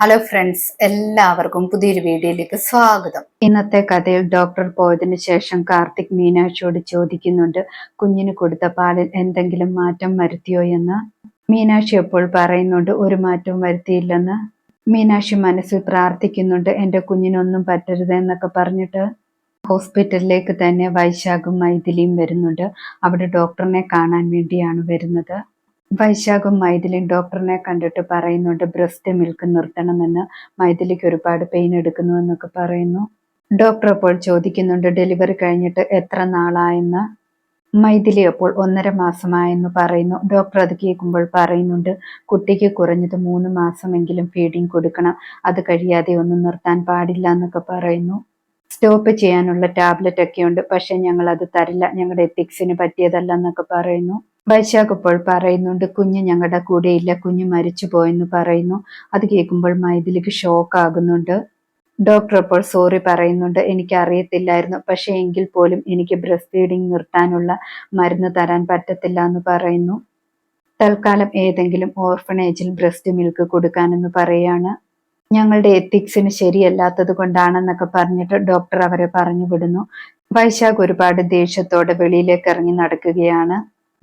Hello friends എല്ലാവർക്കും പുതിയൊരു വീഡിയോയിലേക്ക് സ്വാഗതം. ഇന്നത്തെ കഥയിൽ ഡോക്ടർ പോയതിനു ശേഷം കാർത്തിക് മീനാക്ഷിയോട് ചോദിക്കുന്നുണ്ട് കുഞ്ഞിന് കൊടുത്ത പാലിൽ എന്തെങ്കിലും മാറ്റം വരുത്തിയോ എന്ന്? മീനാക്ഷി എപ്പോൾ പറയുന്നുണ്ട് ഒരു മാറ്റവും വരുത്തിയില്ലെന്ന്. മീനാക്ഷി മനസ്സിൽ പ്രാർത്ഥിക്കുന്നുണ്ട് എന്റെ കുഞ്ഞിനൊന്നും പറ്റരുത് എന്നൊക്കെ പറഞ്ഞിട്ട് ഹോസ്പിറ്റലിലേക്ക് തന്നെ വൈശാഖും മൈഥിലിയും വരുന്നുണ്ട്. അവിടെ ഡോക്ടറിനെ കാണാൻ വേണ്ടിയാണ് വരുന്നത്. വൈശാഖും മൈഥിലിയും ഡോക്ടറിനെ കണ്ടിട്ട് പറയുന്നുണ്ട് ബ്രസ്റ്റ് മിൽക്ക് നിർത്തണമെന്ന്. മൈഥിലിക്ക് ഒരുപാട് പെയിൻ എടുക്കുന്നു എന്നൊക്കെ പറയുന്നു. ഡോക്ടർ അപ്പോൾ ചോദിക്കുന്നുണ്ട് ഡെലിവറി കഴിഞ്ഞിട്ട് എത്ര നാളായെന്ന്. മൈഥിലി അപ്പോൾ ഒന്നര മാസമായെന്ന് പറയുന്നു. ഡോക്ടർ അത് കേൾക്കുമ്പോൾ പറയുന്നുണ്ട് കുട്ടിക്ക് കുറഞ്ഞത് മൂന്ന് മാസമെങ്കിലും ഫീഡിങ് കൊടുക്കണം. അത് കഴിയാതെ ഒന്നും നിർത്താൻ പാടില്ല എന്നൊക്കെ പറയുന്നു. സ്റ്റോപ്പ് ചെയ്യാനുള്ള ടാബ്ലറ്റ് ഒക്കെ ഉണ്ട്. പക്ഷെ ഞങ്ങൾ അത് തരില്ല. ഞങ്ങളുടെ എത്തിക്സിന് പറ്റിയതല്ല എന്നൊക്കെ പറയുന്നു. വൈശാഖ് ഇപ്പോൾ പറയുന്നുണ്ട് കുഞ്ഞ് ഞങ്ങളുടെ കൂടെ ഇല്ല കുഞ്ഞ് മരിച്ചു പോയെന്ന് പറയുന്നു. അത് കേൾക്കുമ്പോൾ മൈഥിലിക്ക് ഷോക്ക് ആകുന്നുണ്ട് ഡോക്ടർ അപ്പോൾ സോറി പറയുന്നുണ്ട് എനിക്ക് അറിയത്തില്ലായിരുന്നു പക്ഷെ എങ്കിൽ പോലും എനിക്ക് ബ്രസ്റ്റ് ഫീഡിങ് നിർത്താനുള്ള മരുന്ന് തരാൻ പറ്റത്തില്ല എന്ന് പറയുന്നു. തൽക്കാലം ഏതെങ്കിലും ഓർഫനേജിൽ ബ്രസ്റ്റ് മിൽക്ക് കൊടുക്കാനെന്ന് പറയാണ്. ഞങ്ങളുടെ എത്തിക്സിന് ശരിയല്ലാത്തത് കൊണ്ടാണെന്നൊക്കെ പറഞ്ഞിട്ട് ഡോക്ടർ അവരെ പറഞ്ഞു വിടുന്നു. വൈശാഖ് ഒരുപാട് ദേഷ്യത്തോടെ വെളിയിലേക്ക് ഇറങ്ങി നടക്കുകയാണ്.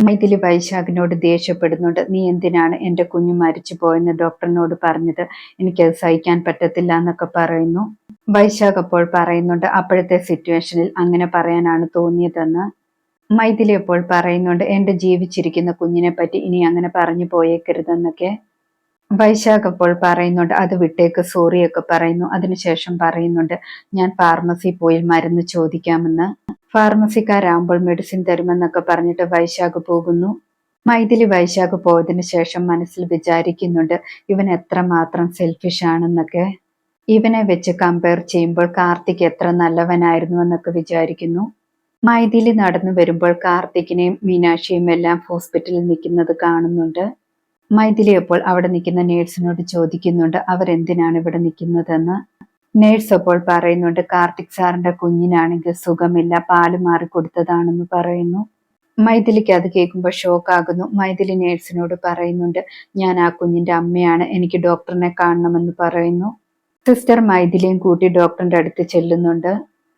മൈഥിലി വൈശാഖിനോട് ദേഷ്യപ്പെടുന്നുണ്ട്. നീ എന്തിനാണ് എന്റെ കുഞ്ഞു മരിച്ചു പോയെന്ന് ഡോക്ടറിനോട് പറഞ്ഞത്? എനിക്കത് സഹിക്കാൻ പറ്റത്തില്ല എന്നൊക്കെ പറയുന്നു. വൈശാഖ് അപ്പോൾ പറയുന്നുണ്ട് അപ്പോഴത്തെ സിറ്റുവേഷനിൽ അങ്ങനെ പറയാനാണ് തോന്നിയതെന്ന്. മൈഥിലി അപ്പോൾ പറയുന്നുണ്ട് എന്റെ ജീവിച്ചിരിക്കുന്ന കുഞ്ഞിനെ പറ്റി ഇനി അങ്ങനെ പറഞ്ഞു പോയേക്കരുതെന്നൊക്കെ. വൈശാഖ് അപ്പോൾ പറയുന്നുണ്ട് അത് വിട്ടേക്ക് സോറിയൊക്കെ പറയുന്നു. അതിനുശേഷം പറയുന്നുണ്ട് ഞാൻ ഫാർമസി പോയി മരുന്ന് ചോദിക്കാമെന്ന്. ഫാർമസിക്കാരാകുമ്പോൾ മെഡിസിൻ തരുമെന്നൊക്കെ പറഞ്ഞിട്ട് വൈശാഖ് പോകുന്നു. മൈഥിലി വൈശാഖ് പോയതിന് ശേഷം മനസ്സിൽ വിചാരിക്കുന്നുണ്ട് ഇവൻ എത്രമാത്രം സെൽഫിഷ് ആണെന്നൊക്കെ. ഇവനെ വെച്ച് കമ്പയർ ചെയ്യുമ്പോൾ കാർത്തിക് എത്ര നല്ലവനായിരുന്നു എന്നൊക്കെ വിചാരിക്കുന്നു. മൈഥിലി നടന്നു വരുമ്പോൾ കാർത്തിക്കിനെയും മീനാക്ഷിയും എല്ലാം ഹോസ്പിറ്റലിൽ നിൽക്കുന്നത് കാണുന്നുണ്ട്. മൈഥിലി അപ്പോൾ അവിടെ നിൽക്കുന്ന നേഴ്സിനോട് ചോദിക്കുന്നുണ്ട് അവരെന്തിനാണ് ഇവിടെ നിൽക്കുന്നതെന്ന്? നേഴ്സ് അപ്പോൾ പറയുന്നുണ്ട് കാർത്തിക് സാറിന്റെ കുഞ്ഞിനാണെങ്കിൽ സുഖമില്ല പാൽ മാറി കൊടുത്തതാണെന്ന് പറയുന്നു. മൈഥിലിക്ക് അത് കേൾക്കുമ്പോൾ ഷോക്ക് ആകുന്നു മൈഥിലി നേഴ്സിനോട് പറയുന്നുണ്ട് ഞാൻ ആ കുഞ്ഞിന്റെ അമ്മയാണ് എനിക്ക് ഡോക്ടറിനെ കാണണമെന്ന് പറയുന്നു. സിസ്റ്റർ മൈഥിലിയും കൂട്ടി ഡോക്ടറിന്റെ അടുത്ത് ചെല്ലുന്നുണ്ട്.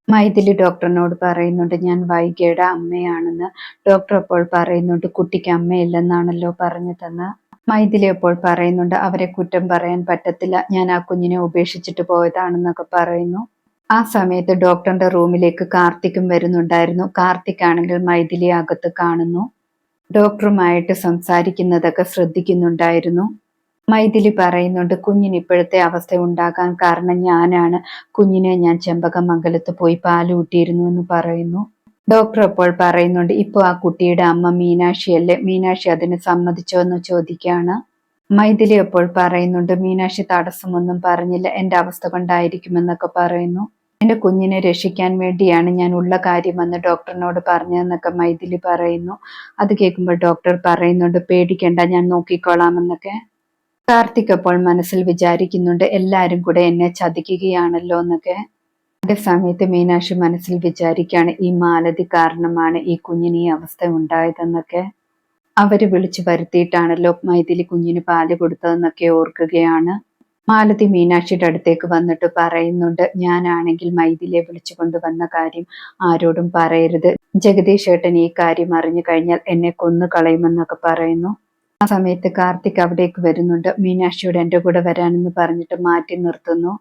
മൈഥിലി ഡോക്ടറിനോട് പറയുന്നുണ്ട് ഞാൻ വൈകിയുടെ അമ്മയാണെന്ന്. ഡോക്ടർ അപ്പോൾ പറയുന്നുണ്ട് കുട്ടിക്ക് അമ്മയില്ലെന്നാണല്ലോ പറഞ്ഞതെന്ന്. മൈഥിലി അപ്പോൾ പറയുന്നുണ്ട് അവരെ കുറ്റം പറയാൻ പറ്റത്തില്ല. ഞാൻ ആ കുഞ്ഞിനെ ഉപേക്ഷിച്ചിട്ട് പോയതാണെന്നൊക്കെ പറയുന്നു. ആ സമയത്ത് ഡോക്ടറിന്റെ റൂമിലേക്ക് കാർത്തിക്കും വരുന്നുണ്ടായിരുന്നു. കാർത്തിക് ആണെങ്കിൽ മൈഥിലി അകത്ത് കാണുന്നു. ഡോക്ടറുമായിട്ട് സംസാരിക്കുന്നതൊക്കെ ശ്രദ്ധിക്കുന്നുണ്ടായിരുന്നു. മൈഥിലി പറയുന്നുണ്ട് കുഞ്ഞിന് ഇപ്പോഴത്തെ അവസ്ഥ ഉണ്ടാകാൻ കാരണം ഞാനാണ്. കുഞ്ഞിനെ ഞാൻ ചെമ്പകമംഗലത്ത് പോയി പാലൂട്ടിയിരുന്നു എന്ന് പറയുന്നു. ഡോക്ടർ അപ്പോൾ പറയുന്നുണ്ട് ഇപ്പൊ ആ കുട്ടിയുടെ അമ്മ മീനാക്ഷി അല്ലേ? മീനാക്ഷി അതിന് സമ്മതിച്ചോ എന്ന് ചോദിക്കുകയാണ്. മൈഥിലി അപ്പോൾ പറയുന്നുണ്ട് മീനാക്ഷി തടസ്സമൊന്നും പറഞ്ഞില്ല എന്റെ അവസ്ഥ കൊണ്ടായിരിക്കുമെന്നൊക്കെ പറയുന്നു. എന്റെ കുഞ്ഞിനെ രക്ഷിക്കാൻ വേണ്ടിയാണ് ഞാൻ ഉള്ള കാര്യം കാര്യമെന്ന് ഡോക്ടറിനോട് പറഞ്ഞതെന്നൊക്കെ മൈഥിലി പറയുന്നു. അത് കേൾക്കുമ്പോൾ ഡോക്ടർ പറയുന്നുണ്ട് പേടിക്കേണ്ട ഞാൻ നോക്കിക്കോളാമെന്നൊക്കെ കാർത്തിക് അപ്പോൾ മനസ്സിൽ വിചാരിക്കുന്നുണ്ട് എല്ലാരും കൂടെ എന്നെ ചതിക്കുകയാണല്ലോ എന്നൊക്കെ. അതേ സമയത്ത് മീനാക്ഷി മനസ്സിൽ വിചാരിക്കുകയാണ് ഈ മാലതി കാരണമാണ് ഈ കുഞ്ഞിന് ഈ അവസ്ഥ ഉണ്ടായതെന്നൊക്കെ. അവർ വിളിച്ചു വരുത്തിയിട്ടാണല്ലോ മൈഥിലി കുഞ്ഞിന് പാൽ കൊടുത്തതെന്നൊക്കെ ഓർക്കുകയാണ്. മാലതി മീനാക്ഷിയുടെ അടുത്തേക്ക് വന്നിട്ട് പറയുന്നുണ്ട് ഞാനാണെങ്കിൽ മൈഥിലിയെ വിളിച്ചു കൊണ്ടുവന്ന കാര്യം ആരോടും പറയരുത്. ജഗദീഷ് ഏട്ടൻ ഈ കാര്യം അറിഞ്ഞു കഴിഞ്ഞാൽ എന്നെ കൊന്നു കളയുമെന്നൊക്കെ പറയുന്നു. ആ സമയത്ത് കാർത്തിക് അവിടേക്ക് വരുന്നുണ്ട്. മീനാക്ഷിയോട് എന്റെ കൂടെ വരാനെന്ന് പറഞ്ഞിട്ട് മാറ്റി നിർത്തുന്നു.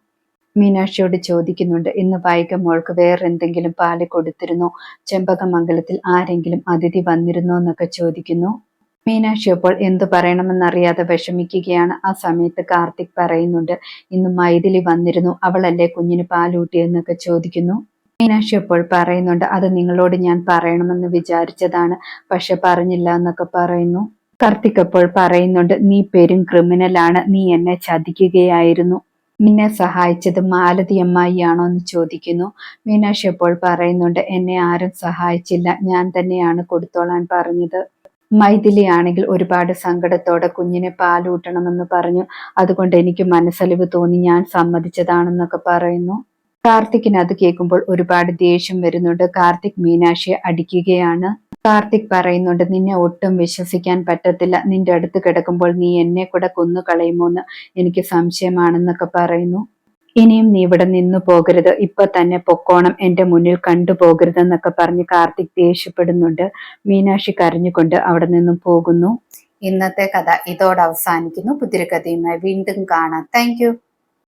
മീനാക്ഷിയോട് ചോദിക്കുന്നുണ്ട്. ഇന്ന് വൈക മോൾക്ക് വേറെ എന്തെങ്കിലും പാൽ കൊടുത്തിരുന്നോ? ചെമ്പകമംഗലത്തിൽ ആരെങ്കിലും അതിഥി വന്നിരുന്നോ എന്നൊക്കെ ചോദിക്കുന്നു. മീനാക്ഷി അപ്പോൾ എന്തു പറയണമെന്നറിയാതെ വിഷമിക്കുകയാണ്. ആ സമയത്ത് കാർത്തിക് പറയുന്നുണ്ട്. ഇന്ന് മൈഥിലി വന്നിരുന്നു. അവളല്ലേ കുഞ്ഞിന് പാലൂട്ടിയെന്നൊക്കെ ചോദിക്കുന്നു. മീനാക്ഷി അപ്പോൾ പറയുന്നുണ്ട്. അത് നിങ്ങളോട് ഞാൻ പറയണമെന്ന് വിചാരിച്ചതാണ്. പക്ഷെ പറഞ്ഞില്ല എന്നൊക്കെ പറയുന്നു. കാർത്തിക് അപ്പോൾ പറയുന്നുണ്ട്. നീ പെരും ക്രിമിനലാണ്. നീ എന്നെ ചതിക്കുകയായിരുന്നു. നിന്നെ സഹായിച്ചത് മാലതി അമ്മായിയാണോ എന്ന് ചോദിക്കുന്നു. മീനാക്ഷി അപ്പോൾ പറയുന്നുണ്ട് എന്നെ ആരും സഹായിച്ചില്ല. ഞാൻ തന്നെയാണ് കൊടുത്തോളാൻ പറഞ്ഞത്. മൈഥിലി ആണെങ്കിൽ ഒരുപാട് സങ്കടത്തോടെ കുഞ്ഞിനെ പാലൂട്ടണമെന്ന് പറഞ്ഞു. അതുകൊണ്ട് എനിക്ക് മനസ്സലിവ് തോന്നി ഞാൻ സമ്മതിച്ചതാണെന്നൊക്കെ പറയുന്നു. കാർത്തിക്കിന് അത് കേൾക്കുമ്പോൾ ഒരുപാട് ദേഷ്യം വരുന്നുണ്ട്. കാർത്തിക് മീനാക്ഷിയെ അടിക്കുകയാണ്. കാർത്തിക് പറയുന്നുണ്ട് നിന്നെ ഒട്ടും വിശ്വസിക്കാൻ പറ്റത്തില്ല. നിന്റെ അടുത്ത് കിടക്കുമ്പോൾ നീ എന്നെ കൂടെ കൊന്നു കളയുമോന്ന് എനിക്ക് സംശയമാണെന്നൊക്കെ പറയുന്നു. ഇനിയും നീ ഇവിടെ നിന്നു പോകരുത്. ഇപ്പൊ തന്നെ പൊക്കോണം. എന്റെ മുന്നിൽ കണ്ടു പോകരുതെന്നൊക്കെ പറഞ്ഞ് കാർത്തിക് ദേഷ്യപ്പെടുന്നുണ്ട്. മീനാക്ഷി കരഞ്ഞുകൊണ്ട് അവിടെ നിന്നും പോകുന്നു. ഇന്നത്തെ കഥ ഇതോടെ അവസാനിക്കുന്നു. പുതിയൊരു കഥയുമായി വീണ്ടും കാണാം. താങ്ക്